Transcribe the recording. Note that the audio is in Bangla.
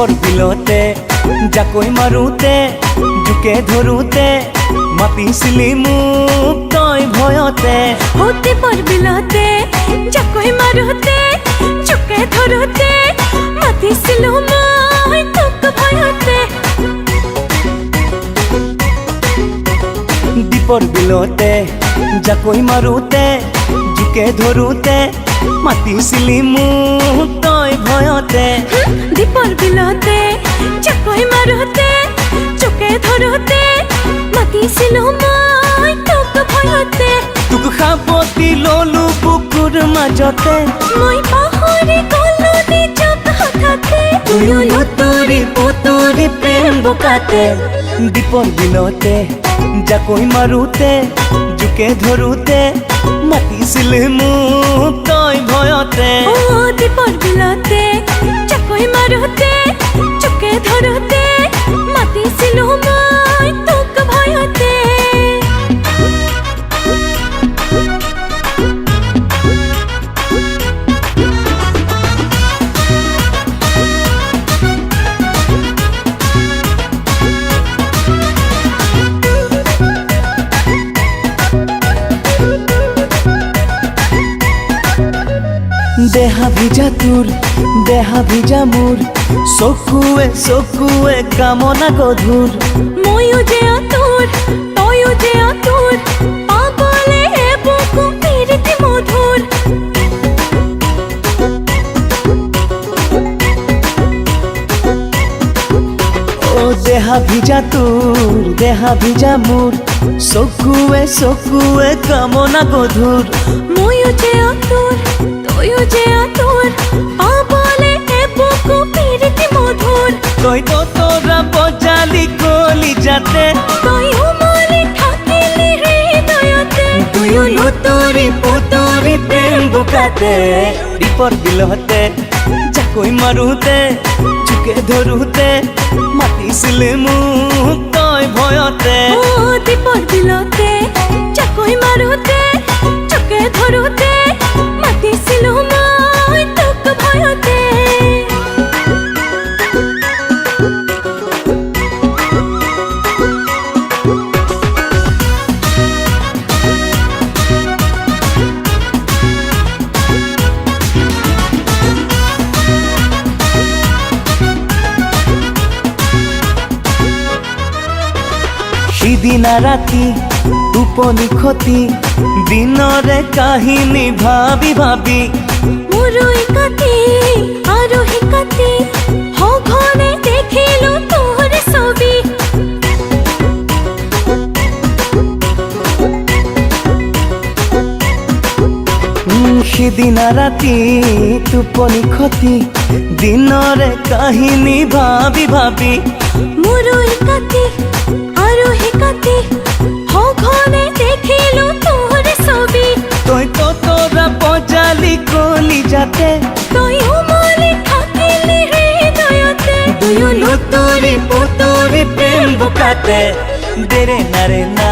দীপৰ বিলতে জাকৈ মাৰোতে জোকে ধৰোতে মাতিছিলি মোক তই ভয়তে। হতে পারবিলাতে জাকৈ মারোতে চোখে ধরোতে মাতিছিল মই তোক ভয়তে। দীপৰ বিলতে জাকৈ মাৰোতে জোকে ধৰোতে মাতিছিলি মোক মাতিছিল মই তোক ভয়তে। তোক সাৱটি ললো বুকুৰ মাজতে মই পাহৰি গলো নিজক হঠাতে তুয়ো লুতুৰি পুতুৰি প্ৰেম বোকাতে। দীপৰ দিনতে জাকৈ মাৰোতে জোকে ধৰোতে মাতিছিলে মোক দেহা ভিজা তোৰ দেহা ভিজা মোৰ চকুৱে চকুৱে কামনা গধুৰ ময়ো যে আতুর তয়ো যে আতুর পাগলে বুকু পিরিতি মধুর। ও দেহা ভিজা তোৰ দেহা ভিজা মোৰ চকুৱে চকুৱে কামনা গধুৰ ময়ো যে আতুর তয়ো যে আতুর পাগলে বুকু পিরিতি মধুর। তই তো তোরা বজালি কলি যাতে? তয়ো মনে থাকিলি হৃদয়তে। তুয়ো লুতুৰি পুতুৰি প্ৰেম বোকাতে। দীপৰ বিলতে জাকৈ মাৰোতে জোকে ধৰোতে মাতিছিলে মোক তই ভয়তে। সিদিনা ৰাতি টোপনি খতি দিনৰে কাহিনী ভাবি ভাবি। মুরুই কাতি আরোহী কাতি হঘনে দেখিলো তোর ছবি। সিদিনা ৰাতি টোপনি খতি দিনৰে কাহিনী ভাবি ভাবি। মুরুই কাতি কাতি হঘনে দেখিলো তোর ছবি। তই তো তোরা বজালি কলি যাতে তই উমলি থাকিলি হৃদয়তে। দুয়ো লুতুৰি পুতুরি প্রেম বোকাতে। দেরে নারে না